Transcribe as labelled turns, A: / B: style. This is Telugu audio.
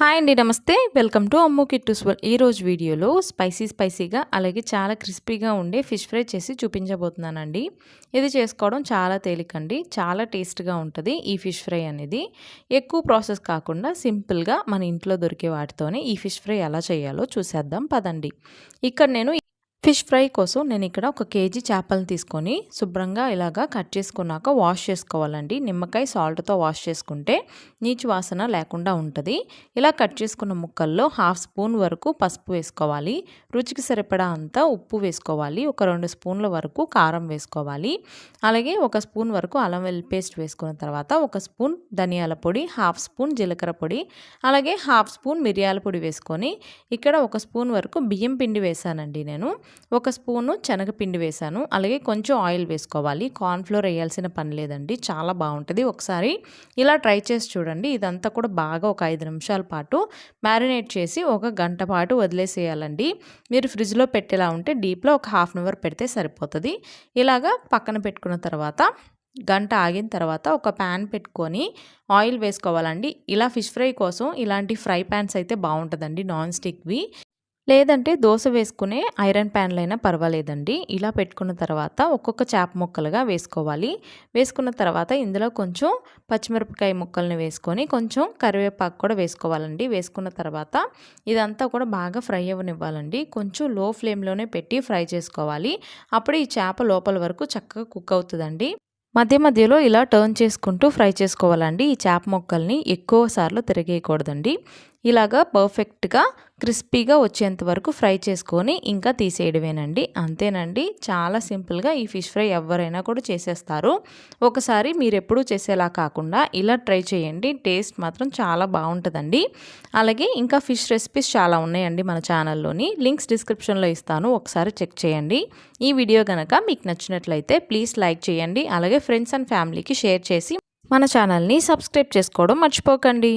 A: హాయ్ అండి నమస్తే. Welcome to Ammu Kittus world ఈ రోజు వీడియోలో స్పైసీ స్పైసీగా అలాగే చాలా క్రిస్పీగా ఉండే ఫిష్ ఫ్రై చేసి చూపించబోతున్నానండి. ఇది చేసుకోవడం చాలా తేలికండి చాలా టేస్ట్గా ఉంటుంది ఈ ఫిష్ ఫ్రై అనేది. ఎక్కువ ప్రాసెస్ కాకుండా సింపుల్గా మన ఇంట్లో దొరికే వాటితోనే ఈ ఫిష్ ఫ్రై ఎలా చేయాలో చూసేద్దాం పదండి. ఇక్కడ నేను ఫిష్ ఫ్రై కోసం నేను ఇక్కడ ఒక కేజీ చేపలను తీసుకొని శుభ్రంగా ఇలాగా కట్ చేసుకున్నాక వాష్ చేసుకోవాలండి. నిమ్మకాయ సాల్ట్తో వాష్ చేసుకుంటే నీచు వాసన లేకుండా ఉంటుంది. ఇలా కట్ చేసుకున్న ముక్కల్లో హాఫ్ స్పూన్ వరకు పసుపు వేసుకోవాలి. రుచికి సరిపడా అంతా ఉప్పు వేసుకోవాలి. ఒక రెండు స్పూన్ల వరకు కారం వేసుకోవాలి. అలాగే ఒక స్పూన్ వరకు అల్లం వెల్లి పేస్ట్ వేసుకున్న తర్వాత ఒక స్పూన్ ధనియాల పొడి హాఫ్ స్పూన్ జీలకర్ర పొడి అలాగే హాఫ్ స్పూన్ మిరియాల పొడి వేసుకొని ఇక్కడ ఒక స్పూన్ వరకు బియ్యం పిండి వేసానండి నేను. ఒక స్పూను శనగపిండి వేసాను అలాగే కొంచెం ఆయిల్ వేసుకోవాలి. కార్న్ఫ్లోర్ వేయాల్సిన పని లేదండి. చాలా బాగుంటుంది. ఒకసారి ఇలా ట్రై చేసి చూడండి. ఇదంతా కూడా బాగా ఒక ఐదు నిమిషాల పాటు మ్యారినేట్ చేసి ఒక గంట పాటు వదిలేసేయాలండి. మీరు ఫ్రిడ్జ్లో పెట్టేలా ఉంటే డీప్లో ఒక హాఫ్ అన్ అవర్ పెడితే సరిపోతుంది. ఇలాగా పక్కన పెట్టుకున్న తర్వాత గంట ఆగిన తర్వాత ఒక ప్యాన్ పెట్టుకొని ఆయిల్ వేసుకోవాలండి. ఇలా ఫిష్ ఫ్రై కోసం ఇలాంటి ఫ్రై ప్యాన్స్ అయితే బాగుంటుందండి నాన్ స్టిక్వి. లేదంటే దోశ వేసుకునే ఐరన్ ప్యాన్లు అయినా పర్వాలేదండి. ఇలా పెట్టుకున్న తర్వాత ఒక్కొక్క చేప ముక్కలుగా వేసుకోవాలి. వేసుకున్న తర్వాత ఇందులో కొంచెం పచ్చిమిరపకాయ ముక్కల్ని వేసుకొని కొంచెం కరివేపాకు కూడా వేసుకోవాలండి. వేసుకున్న తర్వాత ఇదంతా కూడా బాగా ఫ్రై అవ్వనివ్వాలండి. కొంచెం లో ఫ్లేమ్లోనే పెట్టి ఫ్రై చేసుకోవాలి. అప్పుడు ఈ చేప లోపల వరకు చక్కగా కుక్ అవుతుందండి. మధ్య మధ్యలో ఇలా టర్న్ చేసుకుంటూ ఫ్రై చేసుకోవాలండి. ఈ చేప ముక్కల్ని ఎక్కువ సార్లు తిరిగేయకూడదండి. ఇలాగా పర్ఫెక్ట్గా క్రిస్పీగా వచ్చేంత వరకు ఫ్రై చేసుకొని ఇంకా తీసేయడమేనండి. అంతేనండి. చాలా సింపుల్గా ఈ ఫిష్ ఫ్రై ఎవరైనా కూడా చేసేస్తారు. ఒకసారి మీరు ఎప్పుడూ చేసేలా కాకుండా ఇలా ట్రై చేయండి. టేస్ట్ మాత్రం చాలా బాగుంటుందండి. అలాగే ఇంకా ఫిష్ రెసిపీస్ చాలా ఉన్నాయండి మన ఛానల్లోని. లింక్స్ డిస్క్రిప్షన్లో ఇస్తాను. ఒకసారి చెక్ చేయండి. ఈ వీడియో కనుక మీకు నచ్చినట్లయితే ప్లీజ్ లైక్ చేయండి. అలాగే ఫ్రెండ్స్ అండ్ ఫ్యామిలీకి షేర్ చేసి మన ఛానల్ని సబ్స్క్రైబ్ చేసుకోవడం మర్చిపోకండి.